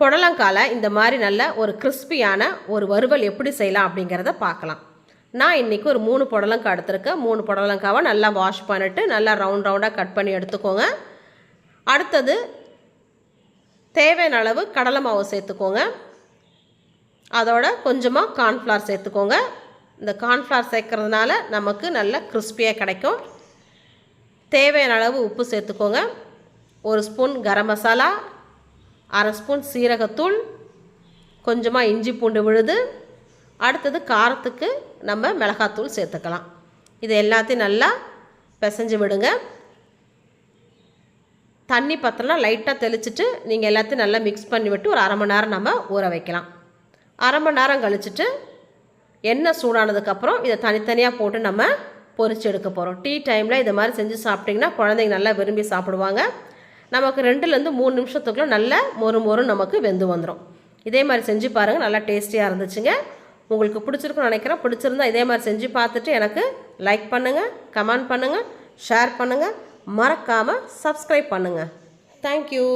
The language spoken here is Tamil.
புடலங்கால இந்த மாதிரி நல்ல ஒரு கிறிஸ்பியான ஒரு வறுவல் எப்படி செய்யலாம் அப்படிங்கிறத பார்க்கலாம். நான் இன்றைக்கி ஒரு மூணு புடலங்காய் எடுத்திருக்கேன். மூணு புடலங்காவை நல்லா வாஷ் பண்ணிட்டு நல்லா ரவுண்ட் ரவுண்டாக கட் பண்ணி எடுத்துக்கோங்க. அடுத்தது தேவையான அளவு கடலை மாவு சேர்த்துக்கோங்க. அதோட கொஞ்சமாக கார்ன்ஃப்ளவர் சேர்த்துக்கோங்க. இந்த கார்ன்ஃப்ளவர் சேர்க்கறதுனால நமக்கு நல்ல கிறிஸ்பியாக கிடைக்கும். தேவையான அளவு உப்பு சேர்த்துக்கோங்க. ஒரு ஸ்பூன் கரம் மசாலா அரை ஸ்பூன் சீரகத்தூள் கொஞ்சமாக இஞ்சி பூண்டு விழுது. அடுத்தது காரத்துக்கு நம்ம மிளகாத்தூள் சேர்த்துக்கலாம். இது எல்லாத்தையும் நல்லா பிசைஞ்சு விடுங்க. தண்ணி பத்தலாம் லைட்டாக தெளிச்சுட்டு நீங்கள் எல்லாத்தையும் நல்லா மிக்ஸ் பண்ணி விட்டு ஒரு அரை மணி நேரம் நம்ம ஊற வைக்கலாம். அரை மணி நேரம் கழிச்சிட்டு எண்ணெய் சூடானதுக்கப்புறம் இதை தனித்தனியாக போட்டு நம்ம பொரிச்சு எடுக்க போகிறோம் டீ டைமில் இது மாதிரி செஞ்சு சாப்பிட்டிங்கன்னா குழந்தைங்க நல்லா விரும்பி சாப்பிடுவாங்க. நமக்கு ரெண்டுலேருந்து மூணு நிமிஷத்துக்குள்ள நல்ல மொறு மொறு நமக்கு வெந்து வந்துடும் இதே மாதிரி செஞ்சு பாருங்கள் நல்லா டேஸ்டியாக இருந்துச்சுங்க. உங்களுக்கு பிடிச்சிருக்குன்னு நினைக்கிறேன். பிடிச்சிருந்தா இதே மாதிரி செஞ்சு பார்த்துட்டு எனக்கு லைக் பண்ணுங்கள் கமெண்ட் பண்ணுங்கள் ஷேர் பண்ணுங்கள் மறக்காமல் சப்ஸ்கிரைப் பண்ணுங்கள் தேங்க்யூ